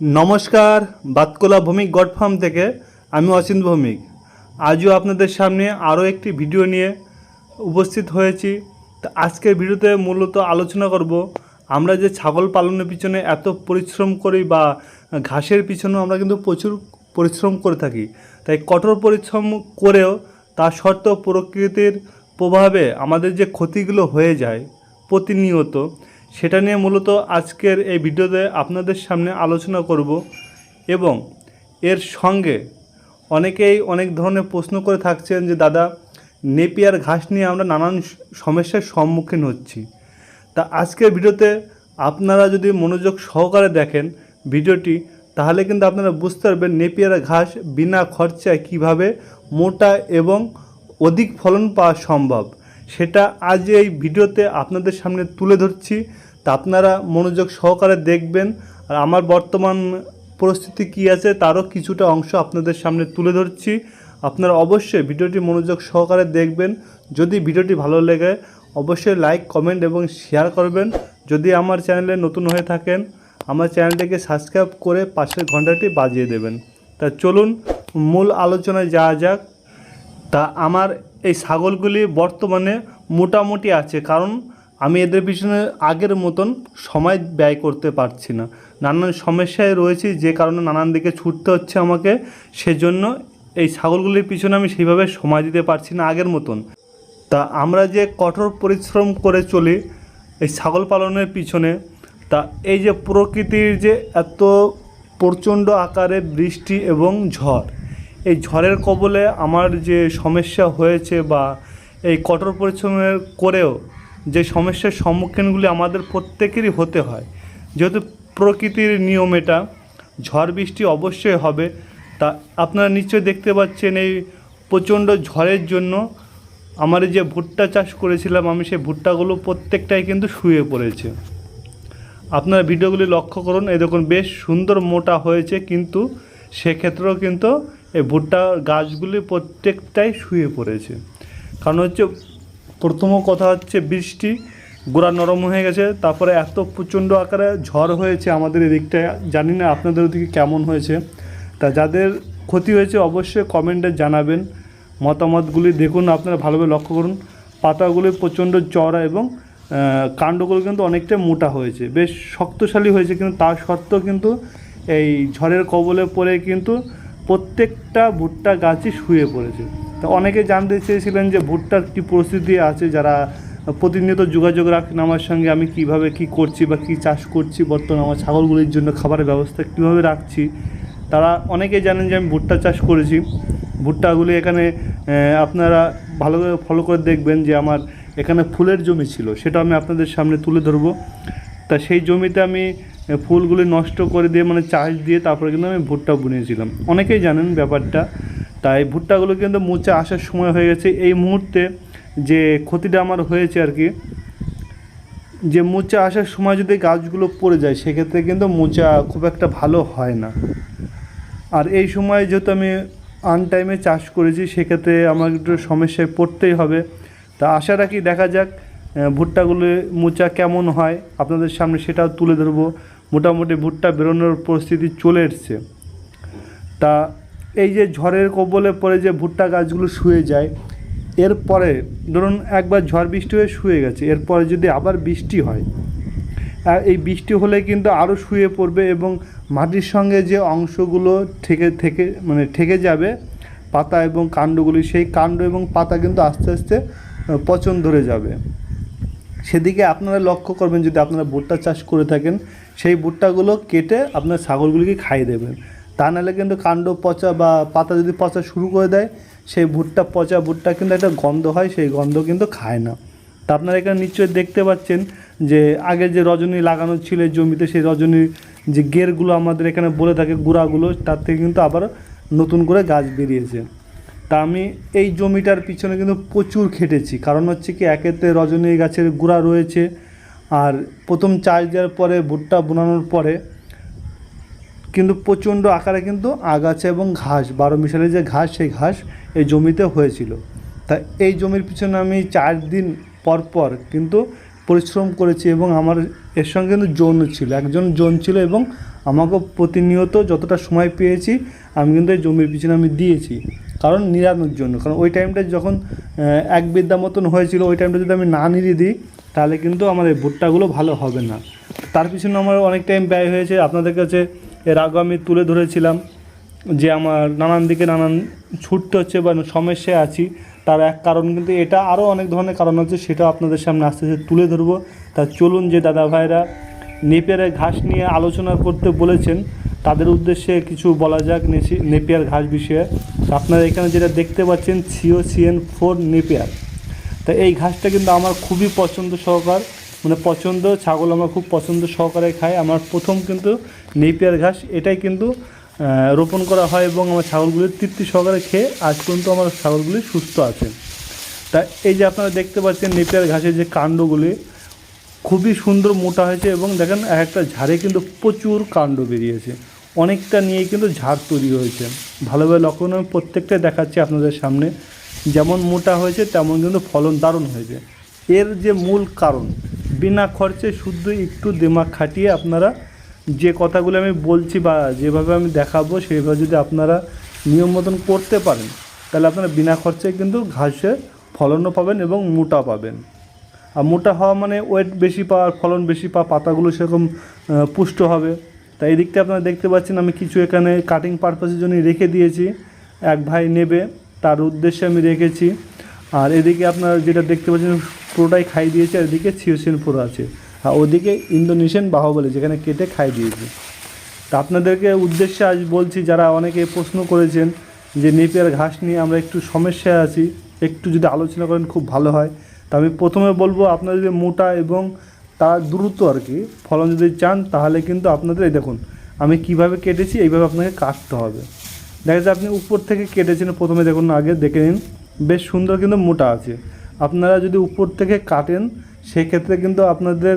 নমস্কার, বাতকোলা Bhowmik god farm থেকে আমি অচিন্ত ভৌমিক। আজও আপনাদের সামনে আরও একটি ভিডিও নিয়ে উপস্থিত হয়েছি। তো আজকের ভিডিওতে মূলত আলোচনা করব, আমরা যে ছাগল পালনের পিছনে এত পরিশ্রম করি বা ঘাসের পিছনেও আমরা কিন্তু প্রচুর পরিশ্রম করে থাকি, তাই কঠোর পরিশ্রম করেও তা সত্ত্বেও প্রকৃতির প্রভাবে আমাদের যে ক্ষতিগুলো হয়ে যায় প্রতিনিয়ত সেটা নিয়ে মূলত আজকের এই ভিডিওতে আপনাদের সামনে আলোচনা করব এবং এর সঙ্গে অনেকেই অনেক ধরনের প্রশ্ন করে থাকছেন যে, দাদা, নেপিয়ার ঘাস নিয়ে আমরা নানান সমস্যার সম্মুখীন হচ্ছি। তা আজকের ভিডিওতে আপনারা যদি মনোযোগ সহকারে দেখেন ভিডিওটি, তাহলে কিন্তু আপনারা বুঝতে পারবেন নেপিয়ার ঘাস বিনা খরচায় কীভাবে মোটা এবং অধিক ফলন পাওয়া সম্ভব। সেটা আজ এই ভিডিওতে আপনাদের সামনে তুলে ধরছি। তা আপনারা মনোযোগ সহকারে দেখবেন। আর আমার বর্তমান পরিস্থিতি কী আছে তারও কিছুটা অংশ আপনাদের সামনে তুলে ধরছি। আপনারা অবশ্যই ভিডিওটি মনোযোগ সহকারে দেখবেন। যদি ভিডিওটি ভালো লেগে, অবশ্যই লাইক, কমেন্ট এবং শেয়ার করবেন। যদি আমার চ্যানেলে নতুন হয়ে থাকেন, আমার চ্যানেলটিকে সাবস্ক্রাইব করে পাশের ঘন্টাটি বাজিয়ে দেবেন। তা চলুন, মূল আলোচনায় যাওয়া যাক। তা আমার এই ছাগলগুলি বর্তমানে মোটামুটি আছে। কারণ আমি এদের পিছনে আগের মতন সময় ব্যয় করতে পারছি না। নানান সমস্যায় রয়েছি, যে কারণে নানান দিকে ছুটতে হচ্ছে আমাকে। সেজন্য এই ছাগলগুলির পিছনে আমি সেইভাবে সময় দিতে পারছি না আগের মতন। তা আমরা যে কঠোর পরিশ্রম করে চলি এই ছাগল পালনের পিছনে, তা এই যে প্রকৃতির যে এত প্রচণ্ড আকারে বৃষ্টি এবং ঝড়, এই ঝড়ের কবলে আমার যে সমস্যা হয়েছে বা এই কঠোর পরিশ্রমের করেও যে সমস্যার সম্মুখীনগুলি আমাদের প্রত্যেকেরই হতে হয়। যেহেতু প্রকৃতির নিয়ম এটা, ঝড় বৃষ্টি অবশ্যই হবে। তা আপনারা নিশ্চয়ই দেখতে পাচ্ছেন এই প্রচণ্ড ঝড়ের জন্য আমার যে ভুট্টা চাষ করেছিলাম, আমি সেই ভুট্টাগুলো প্রত্যেকটাই কিন্তু শুয়ে পড়েছে। আপনারা ভিডিওগুলি লক্ষ্য করুন, এই দেখুন বেশ সুন্দর মোটা হয়েছে, কিন্তু সেক্ষেত্রেও কিন্তু এই ভুট্টা গাছগুলি প্রত্যেকটাই শুয়ে পড়েছে। কারণ হচ্ছে প্রথম কথা হচ্ছে বৃষ্টি, গোড়া নরম হয়ে গেছে, তারপরে এত প্রচণ্ড আকারে ঝড় হয়েছে আমাদের এদিকটায় জানি না আপনাদের ওদিকে কেমন হয়েছে। তা যাদের ক্ষতি হয়েছে অবশ্যই কমেন্টে জানাবেন, মতামতগুলি দেখুন, আপনারা ভালোভাবে লক্ষ্য করুন। পাতাগুলি প্রচণ্ড চড়া এবং কাণ্ডগুলো কিন্তু অনেকটা মোটা হয়েছে, বেশ শক্তশালী হয়েছে, কিন্তু তার সত্ত্বেও কিন্তু এই ঝড়ের কবলে পড়ে কিন্তু প্রত্যেকটা ভুট্টা গাছই শুয়ে পড়েছে। তা অনেকে জানতে চেয়েছিলেন যে ভুট্টার কী পরিস্থিতি আছে, যারা প্রতিনিয়ত যোগাযোগ রাখেন আমার সঙ্গে, আমি কীভাবে কি করছি বা কি চাষ করছি, বর্তমানে আমার ছাগলগুলির জন্য খাবারের ব্যবস্থা কীভাবে রাখছি। তারা অনেকেই জানেন যে আমি ভুট্টা চাষ করেছি। ভুট্টাগুলি এখানে আপনারা ভালো করে ফলো করে দেখবেন যে আমার এখানে ফুলের জমি ছিল, সেটা আমি আপনাদের সামনে তুলে ধরবো। তা সেই জমিতে আমি ফুলগুলি নষ্ট করে দিয়ে মানে চাষ দিয়ে তারপরে কিন্তু আমি ভুট্টা বুনিয়েছিলাম অনেকেই জানেন ব্যাপারটা। তাই ভুট্টাগুলো কিন্তু মুচে আসার সময় হয়ে গেছে। এই মুহূর্তে যে ক্ষতিটা আমার হয়েছে আর কি, যে মোচা আসার সময় যদি গাছগুলো পড়ে যায়, সেক্ষেত্রে কিন্তু মোচা খুব একটা ভালো হয় না। আর এই সময় যেহেতু আমি আন টাইমে চাষ করেছি, সেক্ষেত্রে আমার একটু সমস্যায় পড়তেই হবে। তা আশা রাখি দেখা যাক ভুট্টাগুলো মোচা কেমন হয়। আপনাদের সামনে সেটাও তুলে ধরবো। মোটামুটি ভুট্টা বেরোনোর পরিস্থিতি চলে এসছে। তা এই যে ঝড়ের কবলে পড়ে যে ভুট্টা গাছগুলো শুয়ে যায়, এরপরে ধরুন একবার ঝড় বৃষ্টি হয়ে শুয়ে গেছে, এরপরে যদি আবার বৃষ্টি হয় এই বৃষ্টি হলে কিন্তু আরও শুয়ে পড়বে এবং মাটির সঙ্গে যে অংশগুলো থেকে থেকে মানে ঠেকে যাবে, পাতা এবং কাণ্ডগুলি, সেই কাণ্ড এবং পাতা কিন্তু আস্তে আস্তে পচন ধরে যাবে। সেদিকে আপনারা লক্ষ্য করবেন, যদি আপনারা ভুট্টা চাষ করে থাকেন, সেই ভুট্টাগুলো কেটে আপনার ছাগলগুলিকে খাইয়ে দেবেন। তা নাহলে কিন্তু কাণ্ড পচা বা পাতা যদি পচা শুরু করে দেয়, সেই ভুট্টা, পচা ভুট্টা কিন্তু একটা গন্ধ হয়, সেই গন্ধ কিন্তু খায় না। তা আপনারা এখানে নিশ্চয়ই দেখতে পাচ্ছেন যে আগে যে রজনী লাগানো ছিল জমিতে, সেই রজনীর যে গেরগুলো আমাদের এখানে বলে থাকে গুঁড়াগুলো, তার থেকে কিন্তু আবার নতুন করে গাছ বেরিয়েছে। তা আমি এই জমিটার পিছনে কিন্তু প্রচুর খেটেছি, কারণ হচ্ছে কি একেতে রজনী গাছের গুঁড়া রয়েছে। আর প্রথম চাষ দেওয়ার পরে, ভুট্টা বোনানোর পরে কিন্তু প্রচণ্ড আকারে কিন্তু আগাছা এবং ঘাস, বারো মিশালে যে ঘাস, সেই ঘাস এই জমিতে হয়েছিল। তা এই জমির পিছনে আমি চার দিন পর পর কিন্তু পরিশ্রম করেছি এবং আমার এর সঙ্গে কিন্তু যৌন ছিল। একজন যৌন ছিল এবং আমাকে প্রতিনিয়ত যতটা সময় পেয়েছি, আমি কিন্তু এই জমির পিছনে আমি দিয়েছি। কারণ নিরানোর জন্য। কারণ ওই টাইমটা যখন এক বিদ্যা মতন হয়েছিল, ওই টাইমটা যদি আমি না নিড়িয়ে দিই, তাহলে কিন্তু আমার এই ভুট্টাগুলো ভালো হবে না। তার পিছনে আমার অনেক টাইম ব্যয় হয়েছে। আপনাদের কাছে এর আগে আমি তুলে ধরেছিলাম যে আমার নানান দিকে নানান ছুটতে হচ্ছে বা সমস্যায় আছি। তার এক কারণ কিন্তু এটা আরও অনেক ধরনের কারণ আছে সেটা আপনাদের সামনে আস্তে আস্তে তুলে ধরবো। তা চলুন যে দাদা ভাইরা নেপিয়ারের ঘাস নিয়ে আলোচনা করতে বলেছেন, তাদের উদ্দেশ্যে কিছু বলা যাক নেপিয়ার ঘাস বিষয়ে। আপনারা এখানে যেটা দেখতে পাচ্ছেন সিও সিএন ফোর নেপিয়ার। তা এই ঘাসটা কিন্তু আমার খুবই পছন্দ সহকার। মানে পছন্দ, ছাগল আমার খুব পছন্দ সহকারে খায়। আমার প্রথম কিন্তু নেপিয়ার ঘাস, এটাই কিন্তু রোপণ করা হয় এবং আমার ছাগলগুলি তৃপ্তি সহকারে খেয়ে আজ পর্যন্ত আমার ছাগলগুলি সুস্থ আছে। তা এই যে আপনারা দেখতে পাচ্ছেন নেপিয়ার ঘাসের যে কাণ্ডগুলি, খুবই সুন্দর মোটা হয়েছে এবং দেখেন এক একটা ঝাড়ে কিন্তু প্রচুর কাণ্ড বেরিয়েছে। অনেকটা নিয়ে কিন্তু ঝাড় তৈরি হয়েছে। ভালোভাবে লক্ষণ আমি প্রত্যেকটাই দেখাচ্ছি আপনাদের সামনে। যেমন মোটা হয়েছে, তেমন কিন্তু ফলন দারুণ হয়েছে। এর যে মূল কারণ, বিনা খরচে শুদ্ধ একটু দিমাগ খাটিয়ে আপনারা যে কথাগুলো আমি বলছি বা যেভাবে আমি দেখাবো সেইভাবে যদি আপনারা নিয়ম মতন করতে পারেন, তাহলে আপনারা বিনা খরচে কিন্তু ঘাসে ফলনও পাবেন এবং মোটা পাবেন। আর মোটা হওয়া মানে ওয়েট বেশি পাওয়ার, ফলন বেশি পাওয়া, পাতাগুলো সেরকম পুষ্ট হবে। তাই এই দিকটা আপনারা দেখতে পাচ্ছেন, আমি কিছু এখানে কাটিং পারপাসের জন্য রেখে দিয়েছি। এক ভাই নেবে, তার উদ্দেশ্যে আমি রেখেছি। আর এদিকে আপনারা যেটা দেখতে পাচ্ছেন, পুরোটাই খাই দিয়েছে, আর এদিকে ছিওসিন পুরো আছে। আর ওদিকে ইন্দোনেশিয়ান বাহুবলী যেখানে কেটে খাই দিয়েছি। তা আপনাদেরকে উদ্দেশ্যে আজ বলছি, যারা অনেকে প্রশ্ন করেছেন যে নেপিয়ার ঘাস নিয়ে আমরা একটু সমস্যায় আছি, একটু যদি আলোচনা করেন খুব ভালো হয়। তা আমি প্রথমে বলব, আপনারা যদি মোটা এবং তার দ্রুত আর কি ফলন যদি চান, তাহলে কিন্তু আপনাদের, এই দেখুন, আমি কীভাবে কেটেছি, এইভাবে আপনাকে কাটতে হবে। দেখা যাচ্ছে আপনি উপর থেকে কেটেছেন, প্রথমে দেখুন, আগে দেখে নিন, বেশ সুন্দর কিন্তু মোটা আছে। আপনারা যদি উপর থেকে কাটেন সেক্ষেত্রে কিন্তু আপনাদের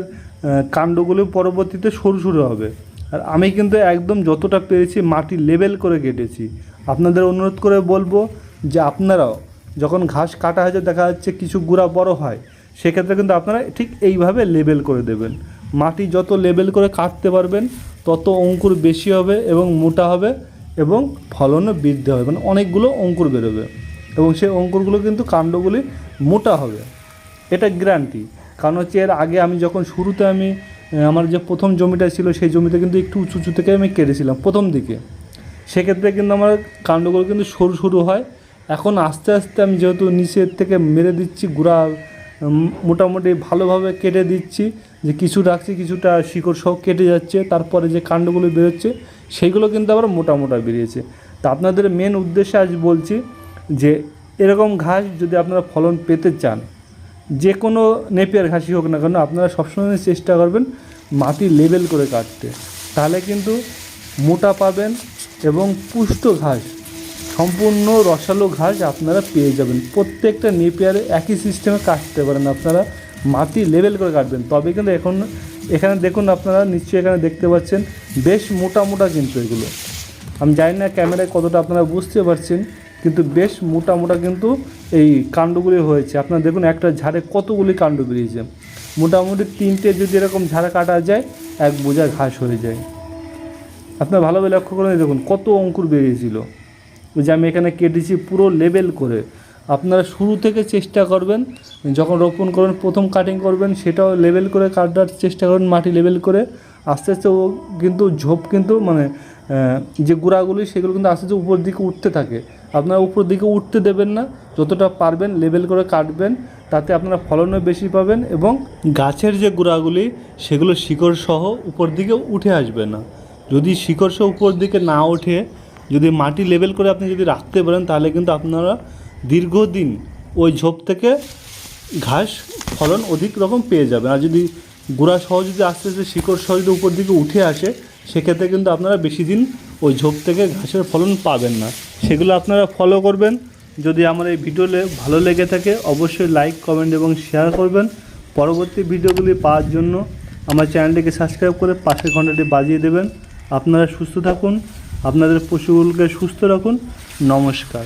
কাণ্ডগুলো পরবর্তীতে সরু সরু হবে। আর আমি কিন্তু একদম যতটা পেরেছি মাটি লেবেল করে কেটেছি। আপনাদের অনুরোধ করে বলব যে আপনারাও যখন ঘাস কাটা হয়েছে, দেখা যাচ্ছে কিছু গুঁড়া বড় হয়, সেক্ষেত্রে কিন্তু আপনারা ঠিক এইভাবে লেবেল করে দেবেন। মাটি যত লেবেল করে কাটতে পারবেন, তত অঙ্কুর বেশি হবে এবং মোটা হবে এবং ফলনও বৃদ্ধি হবে। মানে অনেকগুলো অঙ্কুর বেরোবে এবং সেই অঙ্কুরগুলো কিন্তু কাণ্ডগুলি মোটা হবে। এটা গ্যারান্টি কারণ হচ্ছে এর আগে আমি যখন শুরুতে আমি আমার যে প্রথম জমিটা ছিল সেই জমিতে কিন্তু একটু উঁচু উঁচু থেকে আমি কেটেছিলাম প্রথম দিকে। সেক্ষেত্রে কিন্তু আমার কাণ্ডগুলো কিন্তু সরু সরু হয়। এখন আস্তে আস্তে আমি যেহেতু নিচের থেকে মেরে দিচ্ছি, গুঁড়া মোটামুটি ভালোভাবে কেটে দিচ্ছি, যে কিছু রাখছি, কিছুটা শিকড় সহ কেটে যাচ্ছে, তারপরে যে কাণ্ডগুলো বেরোচ্ছে, সেইগুলো কিন্তু আবার মোটা মোটা বেরিয়েছে। তা আপনাদের মেন উদ্দেশ্যে আজ বলছি যে, এরকম ঘাস যদি আপনারা ফলন পেতে চান যে কোনো নেপিয়ার ঘাসই হোক না কেন, আপনারা সবসময় চেষ্টা করবেন মাটি লেবেল করে কাটতে। তাহলে কিন্তু মোটা পাবেন এবং পুষ্ট ঘাস, সম্পূর্ণ রসালো ঘাস আপনারা পেয়ে যাবেন। প্রত্যেকটা নেপিয়ারে একই সিস্টেমে কাটতে পারেন। আপনারা মাটি লেবেল করে কাটবেন। তবে কিন্তু এখন, এখানে দেখুন আপনারা নিশ্চয়ই এখানে দেখতে পাচ্ছেন, বেশ মোটা মোটা কিন্তু এগুলো। আমি জানি না ক্যামেরায় কতটা আপনারা বুঝতে পারছেন। কিন্তু বেশ মোটা মোটা কিন্তু এই কাণ্ডগুলি হয়েছে। আপনারা দেখুন, একটা ঝাড়ে কতগুলি কাণ্ড বেরিয়েছে। মোটামুটি তিনটে যদি এরকম ঝাড়ে কাটা যায়, এক বোঝা ঘাস হয়ে যায়। আপনারা ভালোভাবে লক্ষ্য করেন দেখুন, কত অঙ্কুর বেরিয়েছিল। ওই যে আমি এখানে কেটেছি পুরো লেবেল করে। আপনারা শুরু থেকে চেষ্টা করবেন, যখন রোপণ করবেন, প্রথম কাটিং করবেন, সেটাও লেবেল করে কাটার চেষ্টা করবেন মাটি লেবেল করে। আস্তে আস্তে ও কিন্তু ঝোপ কিন্তু মানে যে গুঁড়াগুলি, সেগুলো কিন্তু আস্তে উপর দিকে উঠতে থাকে। আপনারা উপর দিকে উঠতে দেবেন না, যতটা পারবেন লেবেল করে কাটবেন, তাতে আপনারা ফলনও বেশি পাবেন এবং গাছের যে গুঁড়াগুলি, সেগুলো শিকড় সহ উপর দিকে উঠে আসবে না। যদি শিকড় সহ উপর দিকে না ওঠে, যদি মাটি লেবেল করে আপনি যদি রাখতে পারেন, তাহলে কিন্তু আপনারা দীর্ঘদিন ওই ঝোপ থেকে ঘাস ফলন অধিক রকম পেয়ে যাবেন। আর যদি গুঁড়া সহ যদি আস্তে আস্তে শিকড় সহ যদি উপর দিকে উঠে আসে সেক্ষেত্রে কিন্তু আপনারা বেশি দিন ওই ঝোপ থেকে ঘাসের ফলন পাবেন না। সেগুলো আপনারা ফলো করবেন। যদি আমার এই ভিডিওলে ভালো লেগে থাকে, অবশ্যই লাইক কমেন্ট এবং শেয়ার করবেন। পরবর্তী ভিডিওগুলি পাওয়ার জন্য আমার চ্যানেলটিকে সাবস্ক্রাইব করে পাশের ঘন্টাটি বাজিয়ে দেবেন। আপনারা সুস্থ থাকুন। আপনাদের পশুগুলোকে সুস্থ রাখুন। নমস্কার।